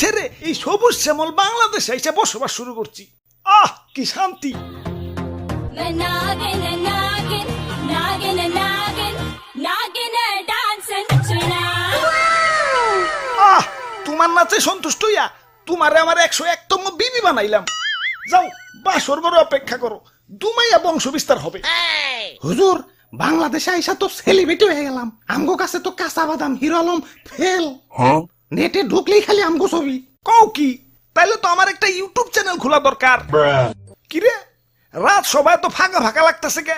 ছেড়ে এই সবুজ শ্যামল বাংলাদেশে এসে বসবাস শুরু করছি আহ কি শান্তি আহ তোমার নাচে সন্তুষ্ট তোমারে আমার একশো একতম বিবি বানাইলাম যাও বাসর বড় অপেক্ষা করো দুমাইয়া বংশ বিস্তার হবে হুজুর বাংলাদেশে আইসা তো সেলিব্রিটি হয়ে গেলাম আমগো কাছে তো কাঁচা বাদাম হিরো আলম ফেল নেটে ঢুকলেই খালি আমগো ছবি। কও কি? তাইলে তো আমার একটা ইউটিউব চ্যানেল খোলা দরকার। কিরে রাত সবাই তো ফাঁকা ফাঁকা লাগতেছে কে?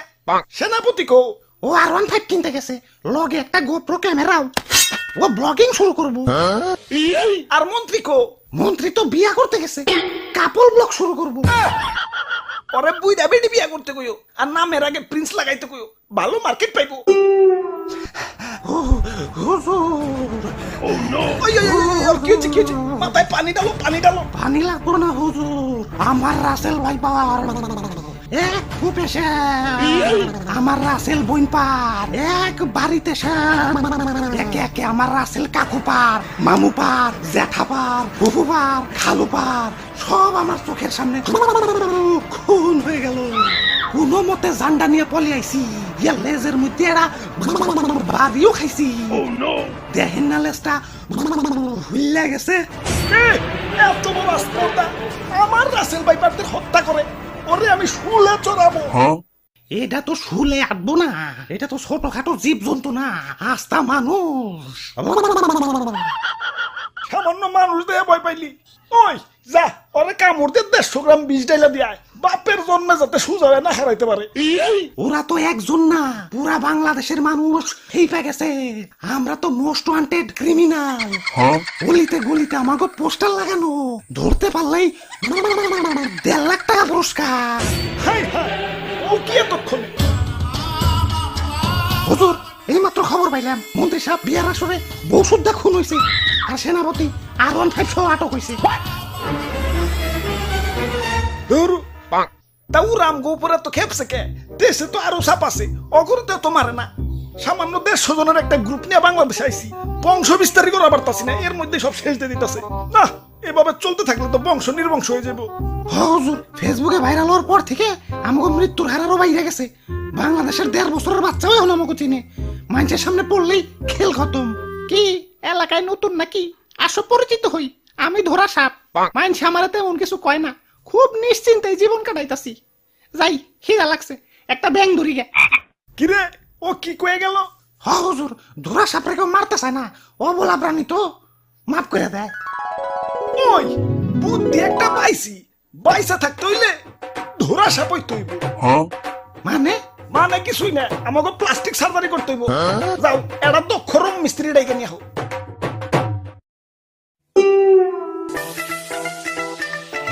সেনাপতি কো? ও আর ওয়ান ফাইভ কিনতে গেছে। লগে একটা গোপ্রো ক্যামেরাও। ও ব্লগিং শুরু করব। আর মন্ত্রী কো? মন্ত্রী তো বিয়া করতে গেছে। কাপল ব্লগ শুরু করব। পরে বুইরা বেডি বিয়া করতে কইও। আর নামের আগে প্রিন্স লাগাইতে কইও। ভালো মার্কেট পাইবো। হুজুর। ওই, ওই, ওই, ওই, ওই, কি হচ্ছে, কি হচ্ছে? মাথায় পানি ডালো পানি ডালো পানি লাগবো না হুজুর আমার রাসেল ভাই পাওয়ার এক ফুপে আমার রাসেল বইন পার এক বাড়িতে একে একে আমার রাসেল কাকু পার মামু পার জ্যাঠা পার ফুফু পার খালু পার সব আমার চোখের সামনে খুন হয়ে গেল কোনো মতে জান্ডা নিয়ে পলি আইছি ইয়া লেজের মধ্যে এরা বাড়িও খাইছি। দেখেন না লেজটা হুইল্লা গেছে। এত বড় স্পর্ধা আমার রাসেল ভাইপারদের হত্যা করে। ওরে আমি শুলে চড়াবো। এটা তো শুলে আটবো না। এটা তো ছোটখাটো জীব জন্তু না। আস্তা মানুষ। সামান্য মানুষ দিয়ে ভয় পাইলি। ওই যা ওরে কামড় দিয়ে দেড়শো গ্রাম বিষ ডাইলা দিয়ায় বাপের জন্মে যাতে সুজা না হারাইতে পারে। ওরা তো একজন না। পুরা বাংলাদেশের মানুষ এই পে গেছে। আমরা তো মোস্ট ওয়ান্টেড ক্রিমিনাল। গলিতে গলিতে আমাকে পোস্টার লাগানো। ধরতে পারলেই দেড় লাখ টাকা পুরস্কার। হাই হাই ও কি এতক্ষণে? হুজুর এইমাত্র খবর পাইলাম। মন্ত্রী সাহেব বিয়ার আসরে বউ সুদ্ধা খুন হয়েছে আর সেনাপতি আর ওয়ান ফাইভ সহ আটক হয়েছে ধরু তা ও রাম গোপুরা তো খেপছে কে দেশে তো আরও সাপ আছে অগরতে তো মারে না। সামান্য দেড়শো জনের একটা গ্রুপ নিয়ে বাংলাদেশে আইছি। বংশ বিস্তারই করা পারতাছি না এর মধ্যে সব শেষ দিয়ে দিতেছে। না এভাবে চলতে থাকলে তো বংশ নির্বংশ হয়ে যাব হুজুর ফেসবুকে ভাইরাল হওয়ার পর থেকে আমাকে মৃত্যুর হারারও বাইরে গেছে। বাংলাদেশের দেড় বছরের বাচ্চাও এখন আমাকে চিনে। মানুষের সামনে পড়লেই খেল খতম। কি এলাকায় নতুন নাকি? আসো পরিচিত হই আমি ধরা সাপ। মানুষ আমার তেমন কিছু কয় না। খুব নিশ্চিন্তে জীবন কাটাইতাছি। যাই খিদা লাগছে। একটা ব্যাং ধরি গে। কিরে ও কি কয়ে গেল? হ হুজুর ধরা সাপরে কেউ মারতে চায় না। ও বলা প্রাণী তো। মাফ করে দেয় ওই বুদ্ধি একটা পাইছি। বাইসা থাকতে হইলে ধরা সাপই তৈব মানে? মানে কিছুই না আমাকে প্লাস্টিক সার্জারি করতে হইব। যাও এটা দক্ষ রং মিস্ত্রি ডাইকে নিয়ে হোক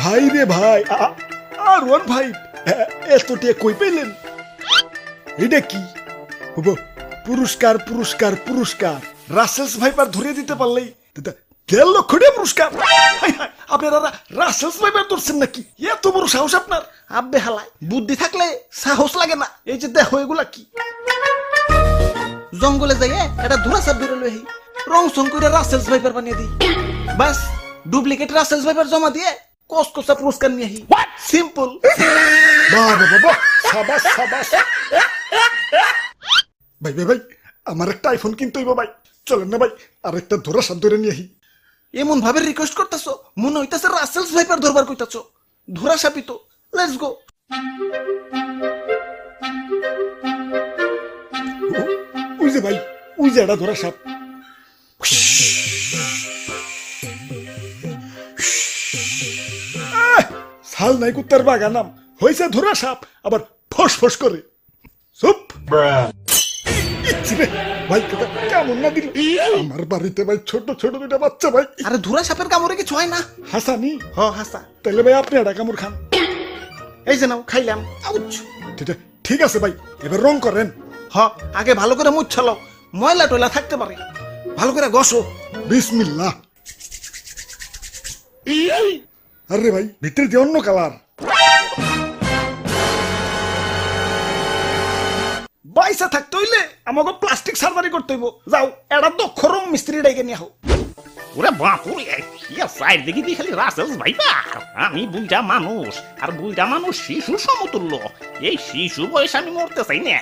ভাই রে ভাই আর ওয়ান ভাই। এত টিয়া কই পেলেন এটা কি পুরস্কার পুরস্কার পুরস্কার রাসেলস ভাইপার ধরিয়ে দিতে পারলেই দেড় লক্ষ টাকা পুরস্কার আপনারা রাসেলস ভাইপার ধরছেন নাকি এত বড় সাহস আপনার আব্বে হালায় বুদ্ধি থাকলে সাহস লাগে না এই যে দেখো এগুলা কি জঙ্গলে যাইয়ে এটা ধরা সাপ ধরে লই রং সং করে রাসেলস ভাইপার বানিয়ে দিই বাস ডুপ্লিকেট রাসেলস ভাইপার জমা দিয়ে কসকসা পুরস্কার নিয়ে আহি সিম্পল বাহ বাহ সাবাস সাবাস ভাই ভাই ভাই আমার একটা আইফোন কিনতে হইব ভাই। চলেন না ভাই আর একটা ধরা সাপ ধরে নিয়ে আহি। এমন ভাবে রিকোয়েস্ট করতেছো? মনে হইতাছে রাসেলস ভাইপার ধরবার কইতাছো। ধরা সাপই তো লেটস গো ওই যে ভাই ওই যে একটা ধরা সাপ। শাল নাই কুত্তার বাগানাম হয়েছে ধরা সাপ আবার ফস ফস করে। চুপ। ভাই কেমন না দিল। আমার বাড়িতে ভাই ছোট ছোট দুটা বাচ্চা ভাই। আরে ধরা সাপের কামড়ে কিছু হয় না? হাসানি? হ হাসা। তাহলে ভাই আপনি একটা কামড় খান। এই যে নাও খাইলাম। আউচ। ঠিক আছে, ঠিক আছে ভাই এবার রং করেন। হ আগে ভালো করে মুছ ছালাও ময়লা টয়লা থাকতে পারে। ভালো করে গসো বিসমিল্লাহ। আরে ভাই ভিতরে দিয়ে অন্য কালার। বাইসা থাকতে হইলে আমাকে প্লাস্টিক সার্জারি করতে হইব। যাও এটা দক্ষ রং মিস্ত্রি ডাইকে নিয়ে হোক ওরে বাপুরে ইয়া সাইড দেখি দিয়ে খালি রাসেলস ভাইবা? আমি বুলটা মানুষ আর বুলটা মানুষ শিশু সমতুল্য। এই শিশু বয়স আমি মরতে চাই না।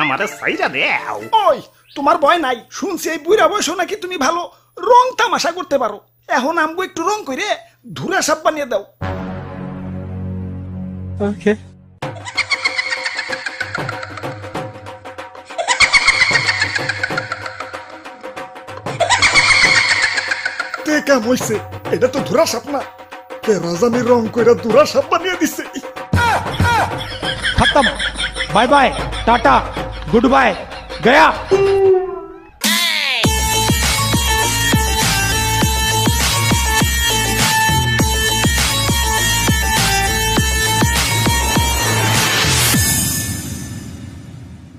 আমারে সাইরা দেও। ওই তোমার ভয় নাই। শুনছি এই বুড়া বয়স নাকি তুমি ভালো রং তামাশা করতে পারো। এখন আমগো একটু রং করে ধুরা সাপ বানিয়ে দাও। তে কাম হয়েছে এটা তো ধুরা সাপ না রাজানি রং কইরা দুরা সাপ বানিয়ে দিছে। খতম। Bye bye, ta-ta. Good bye. Gaya.